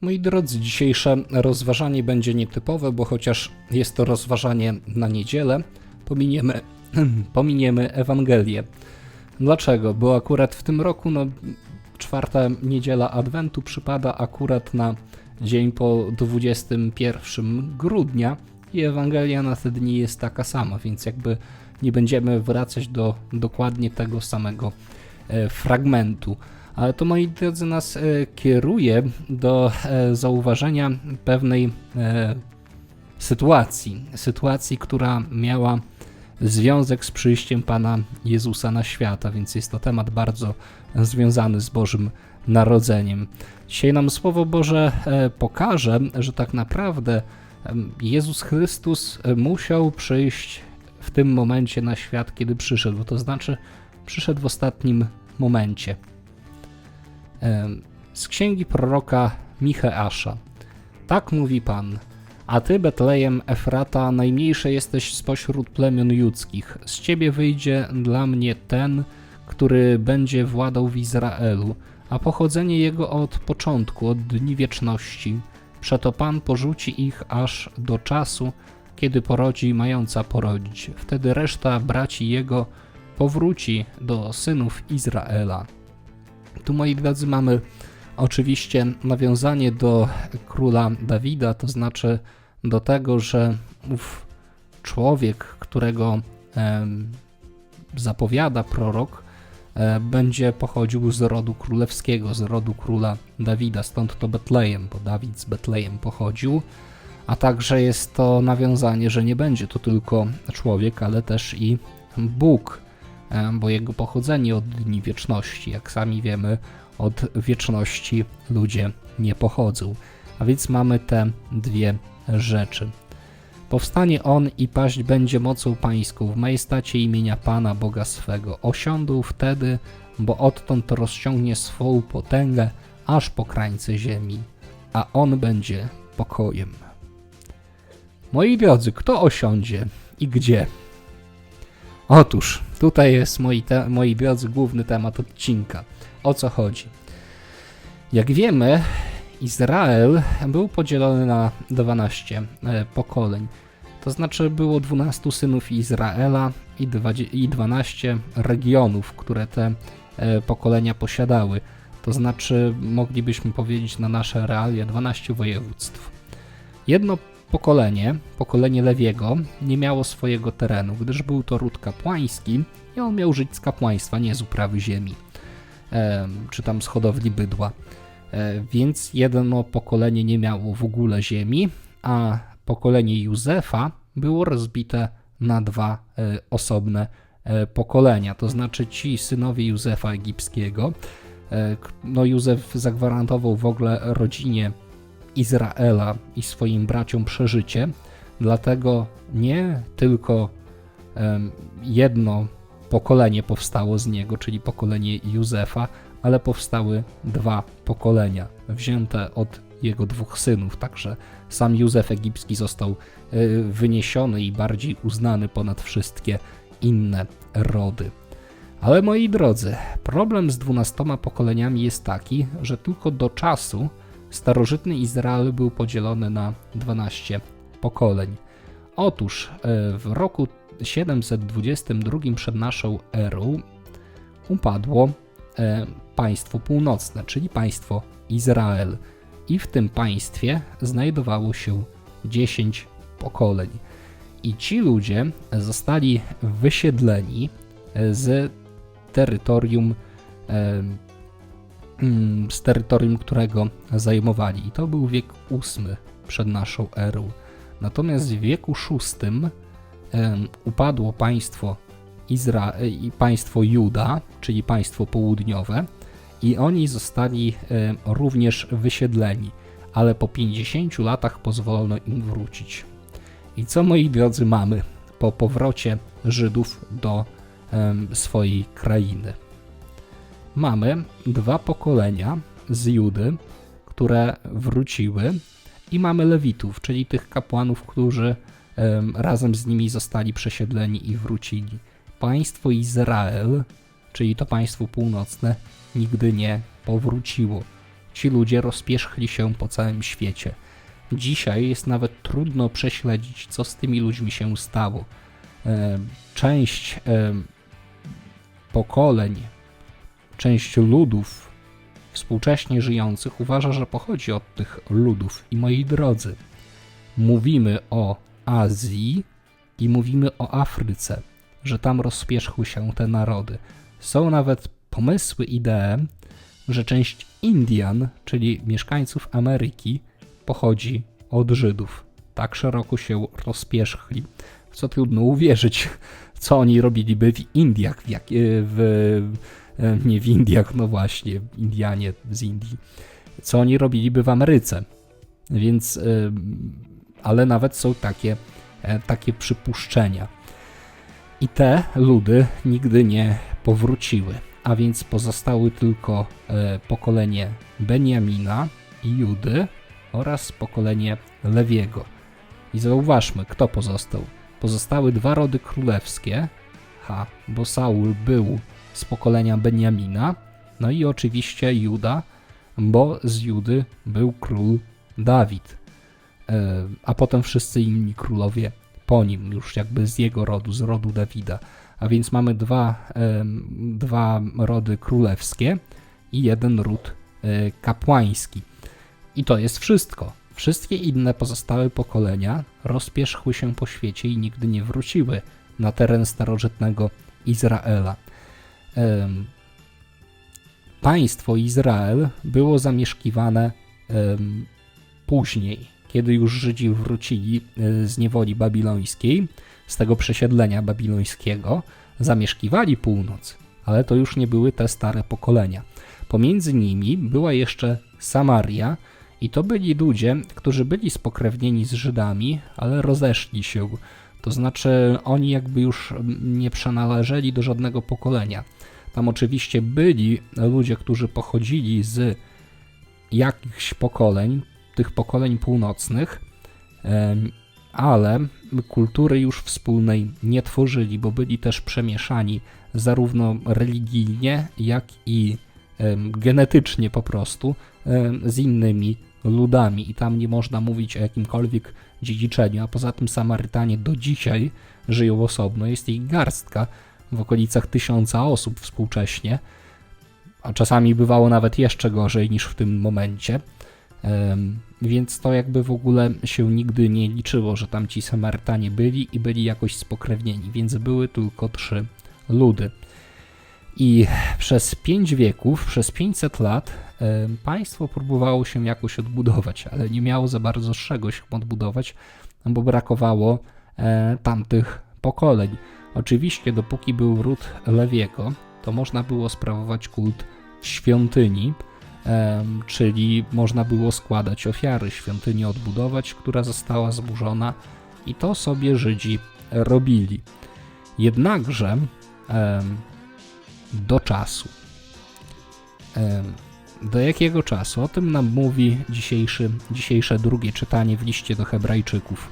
Moi drodzy, dzisiejsze rozważanie będzie nietypowe, bo chociaż jest to rozważanie na niedzielę, pominiemy, pominiemy Ewangelię. Dlaczego? Bo akurat w tym roku, no, czwarta niedziela Adwentu przypada akurat na dzień po 21 grudnia i Ewangelia na te dni jest taka sama, więc jakby nie będziemy wracać do dokładnie tego samego e, fragmentu. Ale to, moi drodzy, nas e, kieruje do e, zauważenia pewnej e, sytuacji. Sytuacji, która miała związek z przyjściem Pana Jezusa na świat, a więc jest to temat bardzo związany z Bożym Narodzeniem. Dzisiaj nam Słowo Boże pokaże, że tak naprawdę Jezus Chrystus musiał przyjść w tym momencie na świat, kiedy przyszedł, to znaczy przyszedł w ostatnim momencie. Z księgi proroka Micheasza. Tak mówi Pan. A ty, Betlejem Efrata, najmniejsze jesteś spośród plemion judzkich. Z ciebie wyjdzie dla mnie ten, który będzie władał w Izraelu, a pochodzenie jego od początku, od dni wieczności. Przeto Pan porzuci ich aż do czasu, kiedy porodzi mająca porodzić. Wtedy reszta braci jego powróci do synów Izraela. Tu, moi drodzy, mamy oczywiście nawiązanie do króla Dawida, to znaczy do tego, że ów człowiek, którego zapowiada prorok, e, będzie pochodził z rodu królewskiego, z rodu króla Dawida, stąd to Betlejem, bo Dawid z Betlejem pochodził, a także jest to nawiązanie, że nie będzie to tylko człowiek, ale też i Bóg, bo jego pochodzenie od dni wieczności, jak sami wiemy, od wieczności ludzie nie pochodzą. A więc mamy te dwie rzeczy. Powstanie on i paść będzie mocą pańską w majestacie imienia Pana Boga swego. Osiądą wtedy, bo odtąd rozciągnie swą potęgę aż po krańce ziemi, a on będzie pokojem. Moi drodzy, kto osiądzie i gdzie? Otóż, tutaj jest, moi, te, moi drodzy, główny temat odcinka. O co chodzi? Jak wiemy, Izrael był podzielony na 12 e, pokoleń. To znaczy było 12 synów Izraela i dwadzie- i 12 regionów, które te e, pokolenia posiadały. To znaczy moglibyśmy powiedzieć na nasze realia 12 województw. Jedno pokolenie, pokolenie Lewiego, nie miało swojego terenu, gdyż był to ród kapłański i on miał żyć z kapłaństwa, nie z uprawy ziemi, em, czy tam z hodowli bydła. E, Więc jedno pokolenie nie miało w ogóle ziemi, a pokolenie Józefa było rozbite na dwa e, osobne e, pokolenia. To znaczy ci synowie Józefa egipskiego. No Józef zagwarantował w ogóle rodzinie Izraela i swoim braciom przeżycie, dlatego nie tylko jedno pokolenie powstało z niego, czyli pokolenie Józefa, ale powstały dwa pokolenia, wzięte od jego dwóch synów, także sam Józef egipski został y, wyniesiony i bardziej uznany ponad wszystkie inne rody. Ale moi drodzy, problem z dwunastoma pokoleniami jest taki, że tylko do czasu starożytny Izrael był podzielony na 12 pokoleń. Otóż y, w roku 722 przed naszą erą upadło e, państwo północne, czyli państwo Izrael. I w tym państwie znajdowało się 10 pokoleń. I ci ludzie zostali wysiedleni e, z terytorium, e, z terytorium, którego zajmowali. I to był wiek VIII przed naszą erą. Natomiast w wieku VI upadło państwo Izra i państwo Juda, czyli państwo południowe, i oni zostali również wysiedleni, ale po 50 latach pozwolono im wrócić. I co moi drodzy mamy po powrocie Żydów do swojej krainy? Mamy dwa pokolenia z Judy, które wróciły, i mamy Lewitów, czyli tych kapłanów, którzy em, razem z nimi zostali przesiedleni i wrócili państwo Izrael, czyli to państwo północne, nigdy nie powróciło. ci ludzie rozpierzchli się po całym świecie. Dzisiaj jest nawet trudno prześledzić, co z tymi ludźmi się stało. Część pokoleń, część ludów współcześnie żyjących uważa, że pochodzi od tych ludów. I moi drodzy, mówimy o Azji i mówimy o Afryce, że tam rozpierzchły się te narody. Są nawet pomysły, idee, że część Indian, czyli mieszkańców Ameryki, pochodzi od Żydów. Tak szeroko się rozpierzchli, co trudno uwierzyć, co oni robiliby w Indiach, w, jak, w nie w Indiach, no właśnie, Indianie z Indii, co oni robiliby w Ameryce. Więc, e, ale nawet są takie, e, takie przypuszczenia. I te ludy nigdy nie powróciły, a więc pozostały tylko pokolenie Benjamina i Judy oraz pokolenie Lewiego. I zauważmy, kto pozostał. Pozostały dwa rody królewskie, ha, bo Saul był z pokolenia Benjamina, no i oczywiście Juda, bo z Judy był król Dawid, e, a potem wszyscy inni królowie po nim, już jakby z jego rodu, z rodu Dawida. A więc mamy dwa, dwa rody królewskie i jeden ród e, kapłański. I to jest wszystko. Wszystkie inne pozostałe pokolenia rozpierzchły się po świecie i nigdy nie wróciły na teren starożytnego Izraela. Państwo Izrael było zamieszkiwane później, kiedy już Żydzi wrócili e, z niewoli babilońskiej, z tego przesiedlenia babilońskiego, zamieszkiwali północ, ale to już nie były te stare pokolenia. Pomiędzy nimi była jeszcze Samaria, i to byli ludzie, którzy byli spokrewnieni z Żydami, ale rozeszli się. To znaczy, oni jakby już nie przynależeli do żadnego pokolenia. Tam oczywiście byli ludzie, którzy pochodzili z jakichś pokoleń, tych pokoleń północnych, ale kultury już wspólnej nie tworzyli, bo byli też przemieszani zarówno religijnie, jak i genetycznie po prostu z innymi ludami i tam nie można mówić o jakimkolwiek dziedziczeniu, a poza tym Samarytanie do dzisiaj żyją osobno, jest ich garstka w okolicach tysiąca osób współcześnie, a czasami bywało nawet jeszcze gorzej niż w tym momencie. Więc to jakby w ogóle się nigdy nie liczyło, że tam ci Samarytanie byli i byli jakoś spokrewnieni, więc były tylko trzy ludy. I przez pięć wieków, przez 500 lat państwo próbowało się jakoś odbudować, ale nie miało za bardzo z czego się odbudować, bo brakowało e, tamtych pokoleń. Oczywiście, dopóki był ród Lewiego, to można było sprawować kult świątyni, czyli można było składać ofiary, świątynię odbudować, która została zburzona, i to sobie Żydzi robili. Jednakże do czasu. Do jakiego czasu? O tym nam mówi dzisiejszy, dzisiejsze drugie czytanie w liście do Hebrajczyków.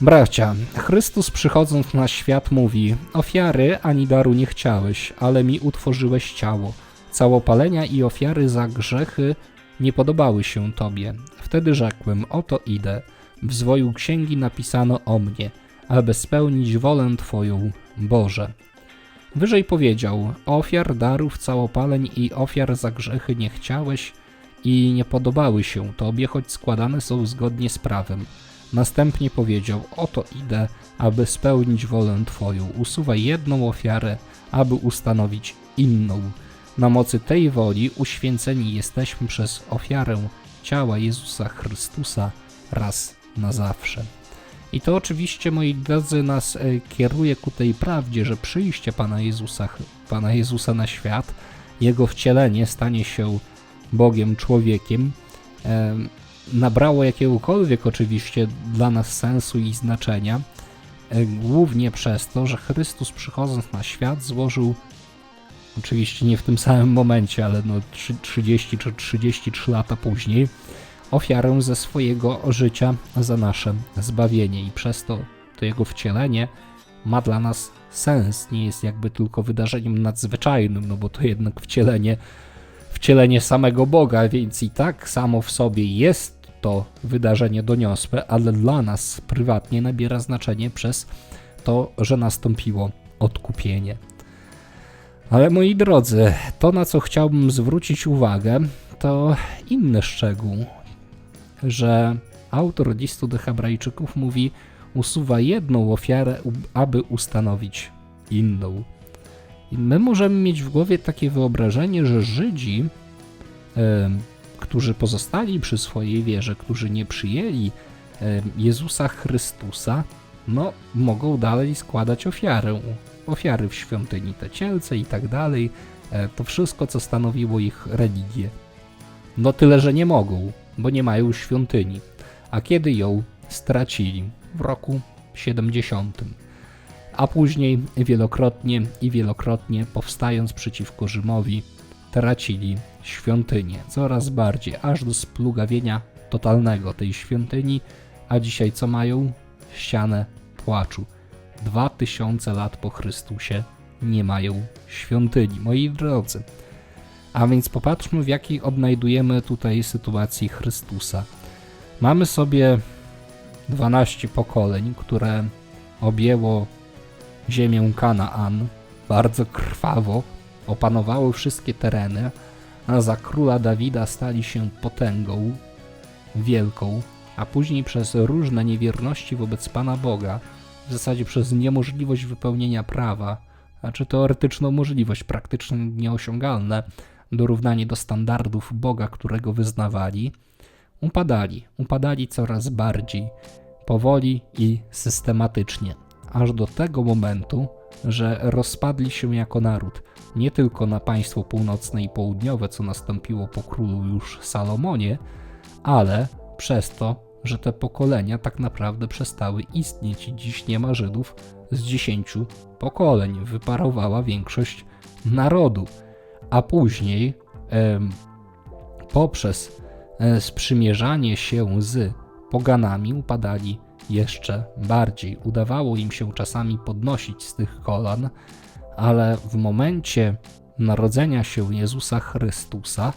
Bracia, Chrystus przychodząc na świat mówi: Ofiary ani daru nie chciałeś, ale mi utworzyłeś ciało. Całopalenia i ofiary za grzechy nie podobały się Tobie. Wtedy rzekłem: Oto idę. W zwoju księgi napisano o mnie, aby spełnić wolę Twoją, Boże. Wyżej powiedział: Ofiar, darów, całopaleń i ofiar za grzechy nie chciałeś i nie podobały się tobie, choć składane są zgodnie z prawem. Następnie powiedział: Oto idę, aby spełnić wolę Twoją. Usuwaj jedną ofiarę, aby ustanowić inną. Na mocy tej woli uświęceni jesteśmy przez ofiarę ciała Jezusa Chrystusa raz na zawsze. I to oczywiście, moi drodzy, nas e, kieruje ku tej prawdzie, że przyjście Pana Jezusa, Pana Jezusa na świat, Jego wcielenie stanie się Bogiem, człowiekiem, nabrało jakiegokolwiek oczywiście dla nas sensu i znaczenia, e, głównie przez to, że Chrystus przychodząc na świat złożył, oczywiście nie w tym samym momencie, ale no 30 czy 33 lata później, ofiarę ze swojego życia za nasze zbawienie i przez to to jego wcielenie ma dla nas sens, nie jest jakby tylko wydarzeniem nadzwyczajnym, no bo to jednak wcielenie wcielenie samego Boga, więc i tak samo w sobie jest to wydarzenie doniosłe, ale dla nas prywatnie nabiera znaczenie przez to, że nastąpiło odkupienie. Ale moi drodzy, to na co chciałbym zwrócić uwagę, to inny szczegół, że autor listu do Hebrajczyków mówi, usuwa jedną ofiarę, aby ustanowić inną. I my możemy mieć w głowie takie wyobrażenie, że Żydzi, którzy pozostali przy swojej wierze, którzy nie przyjęli Jezusa Chrystusa, no, mogą dalej składać ofiarę. Ofiary w świątyni, te cielce i tak dalej. E, To wszystko, co stanowiło ich religię. No tyle, że nie mogą, bo nie mają świątyni. A kiedy ją stracili? W roku 70. A później wielokrotnie i wielokrotnie powstając przeciwko Rzymowi, tracili świątynię coraz bardziej, aż do splugawienia totalnego tej świątyni, a dzisiaj co mają? Ścianę płaczu. Dwa tysiące lat po Chrystusie nie mają świątyni, moi drodzy. A więc popatrzmy, w jakiej odnajdujemy tutaj sytuacji Chrystusa. Mamy sobie 12 pokoleń, które objęło ziemię Kanaan bardzo krwawo, opanowały wszystkie tereny, a za króla Dawida stali się potęgą wielką, a później przez różne niewierności wobec Pana Boga, w zasadzie przez niemożliwość wypełnienia prawa, a czy teoretyczną możliwość, praktycznie nieosiągalne, dorównanie do standardów Boga, którego wyznawali, upadali, upadali coraz bardziej, powoli i systematycznie, aż do tego momentu, że rozpadli się jako naród, nie tylko na państwo północne i południowe, co nastąpiło po królu już Salomonie, ale przez to, że te pokolenia tak naprawdę przestały istnieć i dziś nie ma Żydów z dziesięciu pokoleń. Wyparowała większość narodu, a później poprzez e, sprzymierzanie się z poganami upadali jeszcze bardziej. Udawało im się czasami podnosić z tych kolan, ale w momencie narodzenia się Jezusa Chrystusa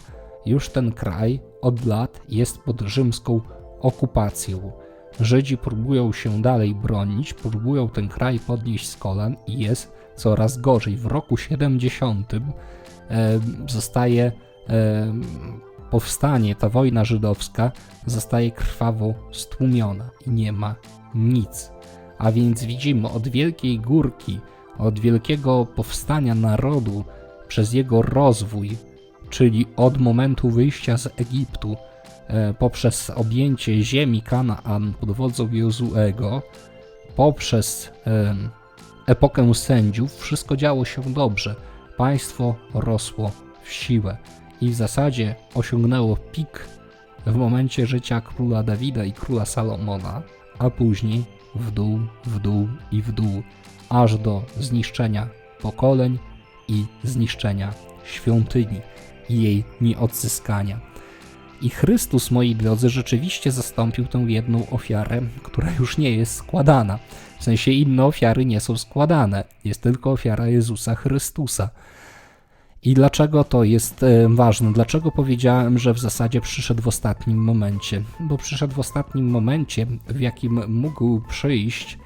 już ten kraj od lat jest pod rzymską okupacją. Żydzi próbują się dalej bronić, próbują ten kraj podnieść z kolan i jest coraz gorzej. W roku 70 e, zostaje powstanie, ta wojna żydowska zostaje krwawo stłumiona i nie ma nic. A więc widzimy od wielkiej górki, od wielkiego powstania narodu przez jego rozwój, czyli od momentu wyjścia z Egiptu, e, poprzez objęcie ziemi Kanaan pod wodzą Jozuego, poprzez epokę sędziów, wszystko działo się dobrze. Państwo rosło w siłę i w zasadzie osiągnęło pik w momencie życia króla Dawida i króla Salomona, a później w dół, w dół i w dół, aż do zniszczenia pokoleń i zniszczenia świątyni i jej nieodzyskania. I Chrystus, moi drodzy, rzeczywiście zastąpił tę jedną ofiarę, która już nie jest składana. W sensie inne ofiary nie są składane, jest tylko ofiara Jezusa Chrystusa. I dlaczego to jest e, ważne? Dlaczego powiedziałem, że w zasadzie przyszedł w ostatnim momencie? Bo przyszedł w ostatnim momencie, w jakim mógł przyjść,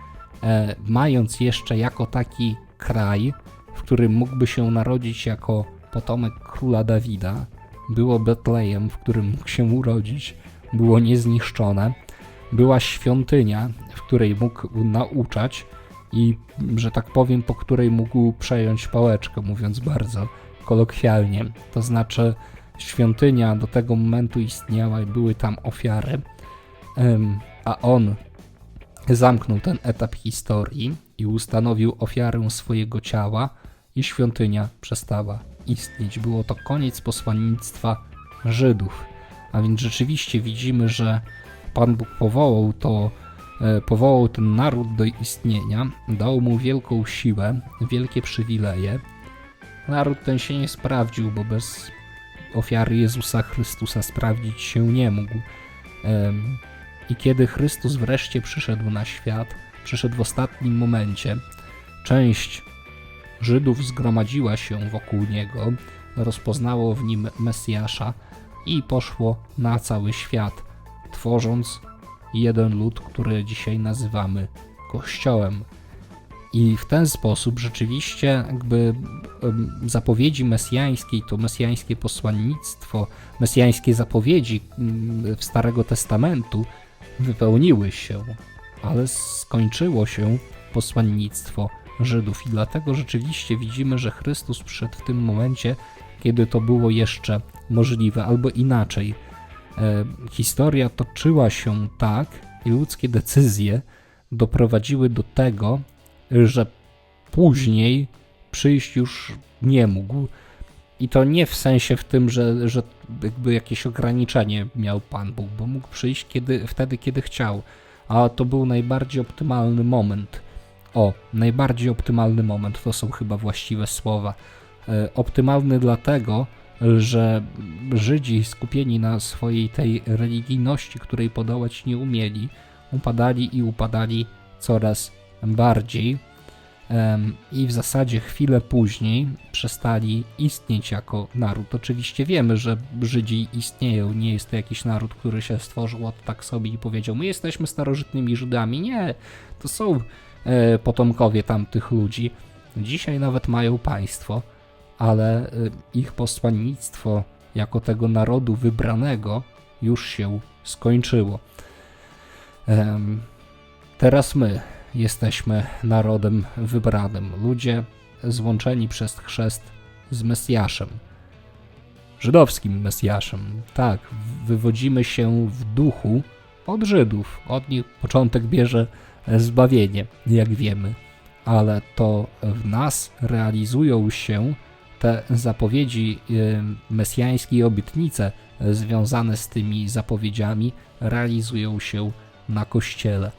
e, mając jeszcze jako taki kraj, w którym mógłby się narodzić jako potomek króla Dawida. Było Betlejem, w którym mógł się urodzić, było niezniszczone. Była świątynia, w której mógł nauczać i, że tak powiem, po której mógł przejąć pałeczkę, mówiąc bardzo kolokwialnie. To znaczy, świątynia do tego momentu istniała i były tam ofiary, a on zamknął ten etap historii i ustanowił ofiarę swojego ciała, i świątynia przestała istnieć. Było to koniec posłannictwa Żydów. A więc rzeczywiście widzimy, że Pan Bóg powołał to, e, powołał ten naród do istnienia, dał mu wielką siłę, wielkie przywileje. Naród ten się nie sprawdził, bo bez ofiary Jezusa Chrystusa sprawdzić się nie mógł. I kiedy Chrystus wreszcie przyszedł na świat, przyszedł w ostatnim momencie, część Żydów zgromadziła się wokół niego, rozpoznało w nim Mesjasza i poszło na cały świat, tworząc jeden lud, który dzisiaj nazywamy Kościołem. I w ten sposób rzeczywiście jakby zapowiedzi mesjańskiej, to mesjańskie posłannictwo, mesjańskie zapowiedzi mm, w Starego Testamentu wypełniły się, ale skończyło się posłannictwo Żydów i dlatego rzeczywiście widzimy, że Chrystus przyszedł w tym momencie, kiedy to było jeszcze możliwe, albo inaczej. E, historia toczyła się tak i ludzkie decyzje doprowadziły do tego, że później przyjść już nie mógł. I to nie w sensie w tym, że, że jakby jakieś ograniczenie miał Pan Bóg, bo mógł przyjść kiedy, wtedy, kiedy chciał. A to był najbardziej optymalny moment. O, najbardziej optymalny moment to są chyba właściwe słowa. E, optymalny dlatego, że Żydzi skupieni na swojej tej religijności, której podołać nie umieli, upadali i upadali coraz bardziej. I w zasadzie chwilę później przestali istnieć jako naród. Oczywiście wiemy, że Żydzi istnieją, nie jest to jakiś naród, który się stworzył od tak sobie i powiedział: My jesteśmy starożytnymi Żydami. Nie, to są potomkowie tamtych ludzi. Dzisiaj nawet mają państwo, ale e, ich posłannictwo jako tego narodu wybranego już się skończyło. Teraz my jesteśmy narodem wybranym, ludzie złączeni przez chrzest z Mesjaszem, żydowskim Mesjaszem. Tak, wywodzimy się w duchu od Żydów. Od nich początek bierze zbawienie, jak wiemy, ale to w nas realizują się te zapowiedzi mesjańskie i obietnice związane z tymi zapowiedziami, realizują się na Kościele.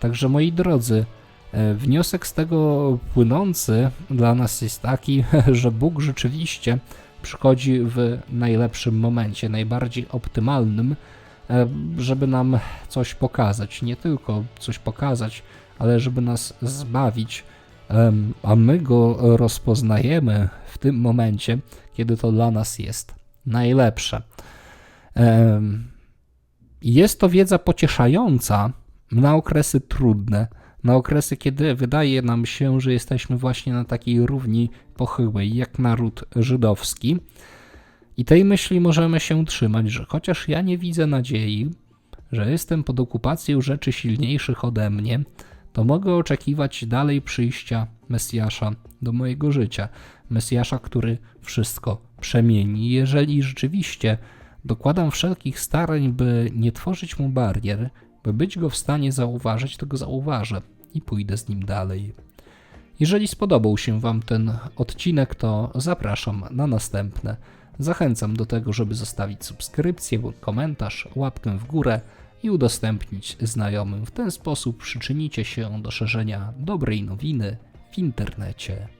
Także moi drodzy, e, wniosek z tego płynący dla nas jest taki, że Bóg rzeczywiście przychodzi w najlepszym momencie, najbardziej optymalnym, żeby nam coś pokazać. Nie tylko coś pokazać, ale żeby nas zbawić, a my go rozpoznajemy w tym momencie, kiedy to dla nas jest najlepsze. Jest to wiedza pocieszająca na okresy trudne, na okresy, kiedy wydaje nam się, że jesteśmy właśnie na takiej równi pochyłej, jak naród żydowski. I tej myśli możemy się trzymać, że chociaż ja nie widzę nadziei, że jestem pod okupacją rzeczy silniejszych ode mnie, to mogę oczekiwać dalej przyjścia Mesjasza do mojego życia. Mesjasza, który wszystko przemieni. Jeżeli rzeczywiście dokładam wszelkich starań, by nie tworzyć mu barier, by być go w stanie zauważyć, to go zauważę i pójdę z nim dalej. Jeżeli spodobał się Wam ten odcinek, to zapraszam na następne. Zachęcam do tego, żeby zostawić subskrypcję, komentarz, łapkę w górę i udostępnić znajomym. W ten sposób przyczynicie się do szerzenia dobrej nowiny w internecie.